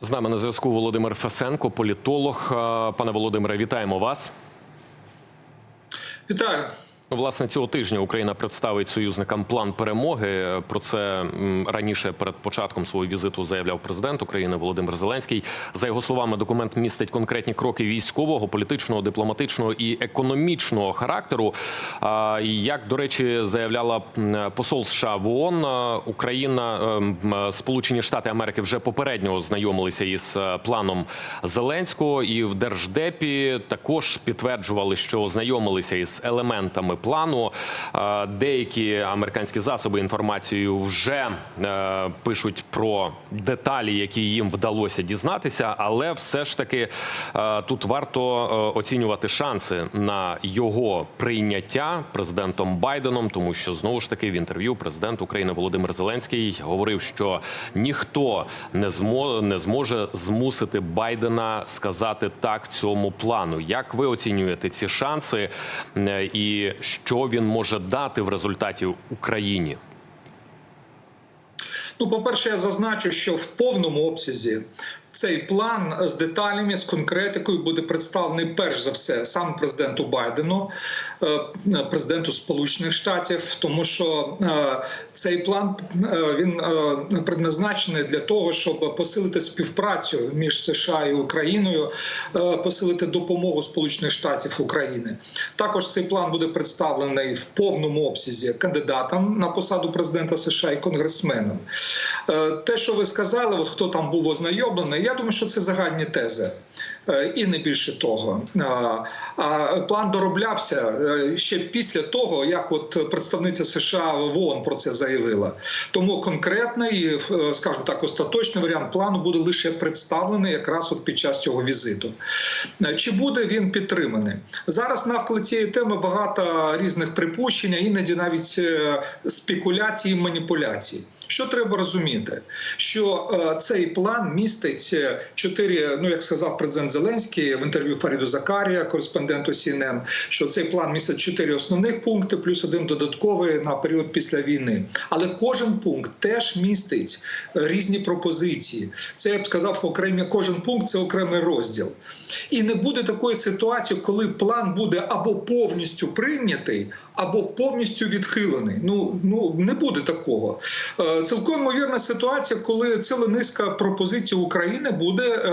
З нами на зв'язку Володимир Фесенко, політолог. Е, Пане Володимире, вітаємо вас. Вітаю. Ну, Власне, цього тижня Україна представить союзникам план перемоги. Про це раніше перед початком свого візиту заявляв президент України Володимир Зеленський. За його словами, документ містить конкретні кроки військового, політичного, дипломатичного і економічного характеру. Як до речі, заявляла посол США в ООН, Україна, е, Сполучені Штати Америки вже попередньо ознайомилися із е, планом Зеленського, і в держдепі також підтверджували, що ознайомилися із елементами плану. Е, Деякі американські засоби інформацією вже е, пишуть про деталі, які їм вдалося дізнатися, але все ж таки е, тут варто оцінювати шанси на його прийняття президентом Байденом, тому що знову ж таки в інтерв'ю президент України Володимир Зеленський говорив, що ніхто не змо не зможе змусити Байдена сказати так цьому плану. Як ви оцінюєте ці шанси і що він може дати в результаті Україні? Ну, по-перше, я зазначу, що в повному обсязі цей план з деталями, з конкретикою буде представлений перш за все саме президенту Байдену, е, президенту Сполучених Штатів, тому що е, цей план е, він предназначений для того, щоб посилити співпрацю між США і Україною, посилити допомогу Сполучених Штатів України. Також цей план буде представлений в повному обсязі кандидатам на посаду президента США і конгресменам. Те, що ви сказали, от хто там був ознайомлений, я думаю, що це загальні тези. Е, І не більше того, Е, а план дороблявся е, ще після того, як от представниця США в ООН про це заявила. Тому конкретний, скажімо так, остаточний варіант плану буде лише представлений якраз от під час цього візиту. Чи буде він підтриманий зараз? Навколо цієї теми багато різних припущень, іноді навіть спекуляцій і маніпуляцій. Що треба розуміти? Що цей план містить чотири, ну як сказав президент Зеленський в інтерв'ю Фаріду Закарія, кореспонденту CNN, що цей план містить чотири основних пункти, плюс один додатковий на період після війни. Але кожен пункт теж містить е, різні пропозиції. Це я б сказав, окремі кожен пункт це окремий розділ. І не буде такої ситуації, коли план буде або повністю прийнятий, або повністю відхилений. Ну ну не буде такого. Е, Цілком ймовірна ситуація, коли ціла низка пропозицій України буде.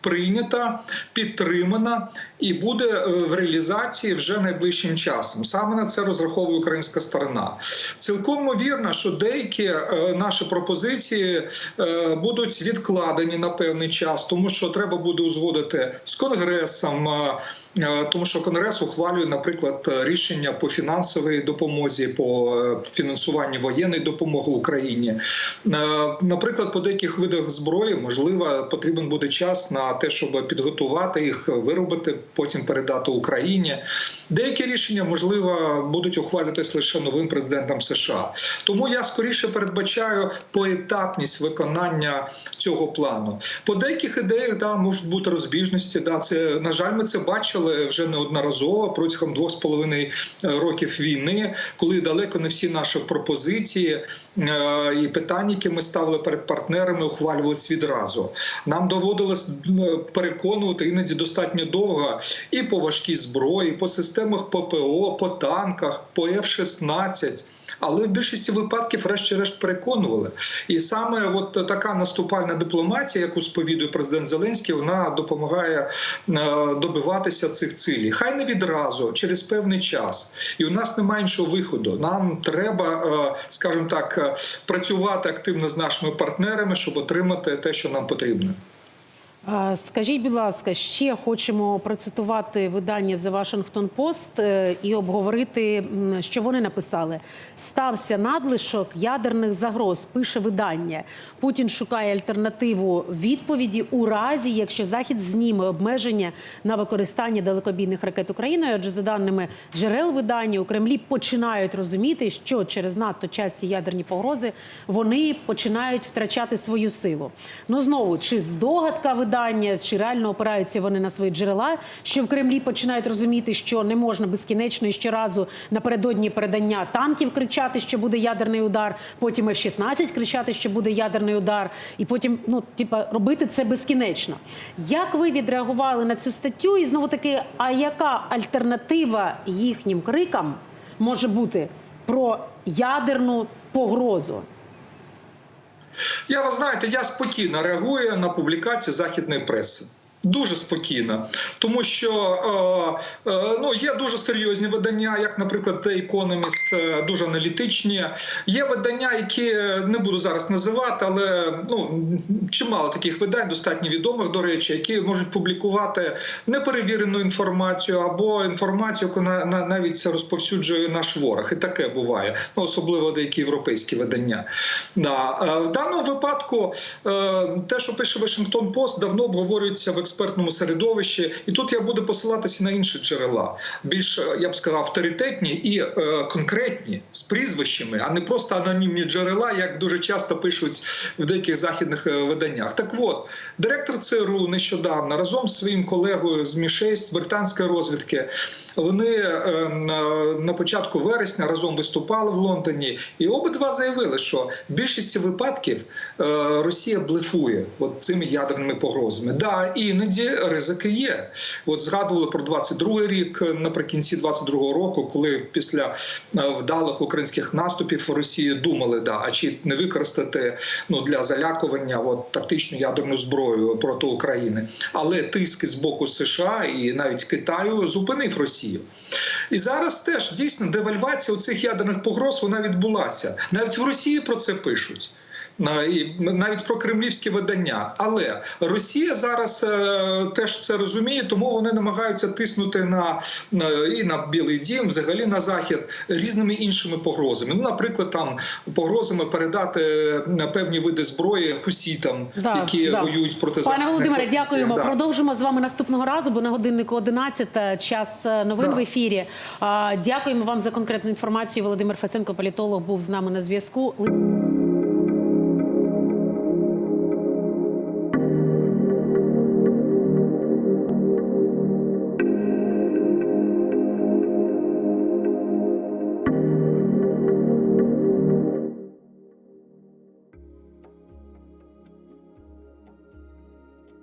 Прийнята, підтримана і буде е, в реалізації вже найближчим часом. Саме на це розраховує українська сторона. Цілком ймовірно, що деякі е, наші пропозиції е, будуть відкладені на певний час, тому що треба буде узгодити з конгресом, тому що конгрес ухвалює, наприклад, рішення по фінансовій допомозі, по фінансуванню воєнної допомоги Україні. Наприклад, по деяких видах зброї можливо потрібен буде час на те, щоб підготувати їх, виробити, потім передати Україні. Деякі рішення можливо будуть ухвалюватись лише новим президентом США. Тому я скоріше передбачаю поетапність виконання цього плану. По деяких ідеях да можуть бути розбіжності. Да, це на жаль, ми це бачили вже неодноразово протягом двох з половиною років війни, коли далеко не всі наші пропозиції е, і питання, які ми ставили перед партнерами, ухвалювалися відразу. Нам доводилось переконувати іноді достатньо довго і по важкій зброї, по системах ППО, по танках, по F-16. Але в більшості випадків, врешті-решт, переконували. І саме от така наступальна дипломатія, яку сповідує президент Зеленський, вона допомагає е, добиватися цих цілей. Хай не відразу, через певний час. І у нас немає іншого виходу. Нам треба, е, скажімо так, е, працювати активно з нашими партнерами, щоб отримати те, що нам потрібно. Скажіть, будь ласка, ще хочемо процитувати видання The Washington Post е, і обговорити, що вони написали. Стався надлишок ядерних загроз. Пише видання. Путін шукає альтернативу відповіді у разі, якщо Захід зніме обмеження на використання далекобійних ракет Україною. Адже за даними джерел видання у Кремлі починають розуміти, що через надто часті ядерні погрози вони починають втрачати свою силу. Ну знову чи здогадка видання? Видання, чи реально опираються вони на свої джерела, що в Кремлі починають розуміти, що не можна безкінечно і щоразу напередодні передання танків кричати, що буде ядерний удар, потім F-16 кричати, що буде ядерний удар, і потім ну типа робити це безкінечно. Як ви відреагували на цю статтю? І знову таки, а яка альтернатива їхнім крикам може бути про ядерну погрозу? Я ви знаєте, я спокійно реагую на публікації західної преси. Дуже спокійно, тому що е, е, ну є дуже серйозні видання, як, наприклад, The Economist, е, дуже аналітичні. Є видання, які е, не буду зараз називати, але ну чимало таких видань, достатньо відомих, до речі, які можуть публікувати неперевірену інформацію або інформацію, яку на, на навіть розповсюджує наш ворог. І таке буває, ну особливо деякі європейські видання. Да. Е, В даному випадку е, те, що пише Вашингтон Пост, давно обговорюється в експертному середовищі, і тут я буду посилатися на інші джерела, більш е, я б сказав, авторитетні і е, конкретні з прізвищами, а не просто анонімні джерела, як дуже часто пишуть в деяких західних е, виданнях. Так от, директор ЦРУ нещодавно разом з своїм колегою з Мі-6 з британської розвідки, вони е, на- на початку вересня разом виступали в Лондоні, і обидва заявили, що в більшості випадків е, Росія блефує от цими ядерними погрозами. Да, іноді ризики є. От згадували про 22-й рік е, наприкінці 22-го року, коли після е, вдалих українських наступів в Росії думали, да, а чи не використати ну для залякування от, тактичну ядерну зброю проти України, але тиск з боку США і навіть Китаю зупинив Росію. І зараз теж дійсно девальвація цих ядерних погроз вона відбулася. Навіть в Росії про це пишуть. І навіть про кремлівські видання, але Росія зараз е, теж це розуміє, тому вони намагаються тиснути на, і на Білий Дім, взагалі на захід різними іншими погрозами. Ну, наприклад, там погрозами передати е, певні види зброї хусітам, Да, які да. воюють проти Пане Володимире, дякуємо. Да. Продовжимо з вами наступного разу, бо на годиннику 11 час е, новин Да. в ефірі. Дякуємо вам за конкретну інформацію. Володимир Фесенко, політолог, був з нами на зв'язку.